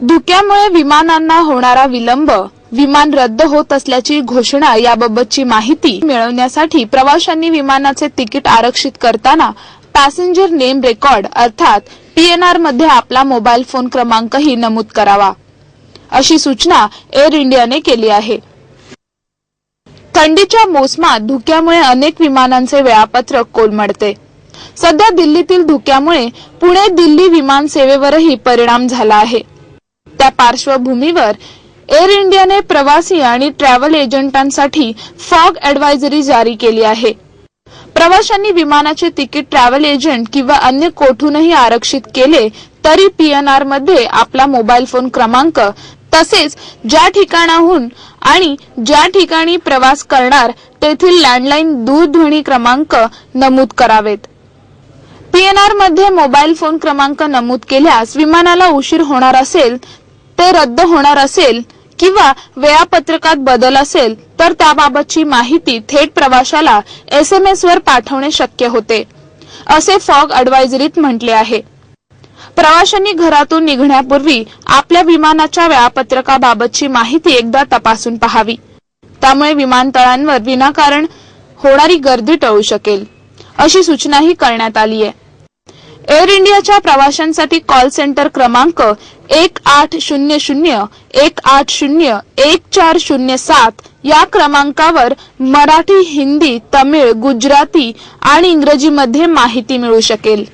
धुक्यामुळे विमानांना होणारा विलंब विमान रद्द होत असल्याची घोषणा याबाबतची माहिती मिळवण्यासाठी प्रवाशांनी विमानाचे तिकीट आरक्षित करताना पॅसेंजर नेम रेकॉर्ड अर्थात पीएनआरमध्ये आपला मोबाईल फोन क्रमांकही नमूद करावा. अशी सूचना एअर इंडियाने केली आहे. थंडीच्या मोसमात धुक्यामुळे अनेक विमानांचे वेळापत्रक कोलमडते. सध्या दिल्लीतील धुक्यामुळे पुणे दिल्ली विमान सेवेवरही परिणाम झाला आहे. त्या पार्श्वभूमीवर एअर इंडियाने प्रवासी आणि ट्रॅव्हल एजंटांसाठी फॉग ऍडवायझरी जारी केली आहे. प्रवाशांनी विमानाचे तिकीट ट्रॅव्हल एजंट किंवा अन्य कोठूनही आरक्षित केले तरी पीएनआरमध्ये आपला मोबाईल फोन क्रमांक तसेच ज्या ठिकाणाहून आणि ज्या ठिकाणी प्रवास करणार तेथील लँडलाईन दूरध्वनी क्रमांक नमूद करावेत. पीएनआरमध्ये मोबाईल फोन क्रमांक नमूद केल्यास विमानाला उशीर होणार असेल ते रद्द होणार असेल किंवा वेळापत्रकात बदल असेल तर त्याबाबतची माहिती थेट प्रवाशाला एस एम वर पाठवणे शक्य होते असे फॉग अडवायझरीत म्हटले आहे. प्रवाशांनी घरातून निघण्यापूर्वी आपल्या विमानाच्या वेळापत्रकाबाबतची माहिती एकदा तपासून पहावी. त्यामुळे विमानतळांवर विनाकारण होणारी गर्दी टळू शकेल अशी सूचनाही करण्यात आली आहे एअर इंडियाच्या प्रवाशांसाठी कॉल सेंटर क्रमांक एक आठ शून्य शून्य एक आठ शून्य एक चार शून्य सात या क्रमांकावर मराठी हिंदी तमिळ गुजराती आणि इंग्रजीमध्ये माहिती मिळू शकेल.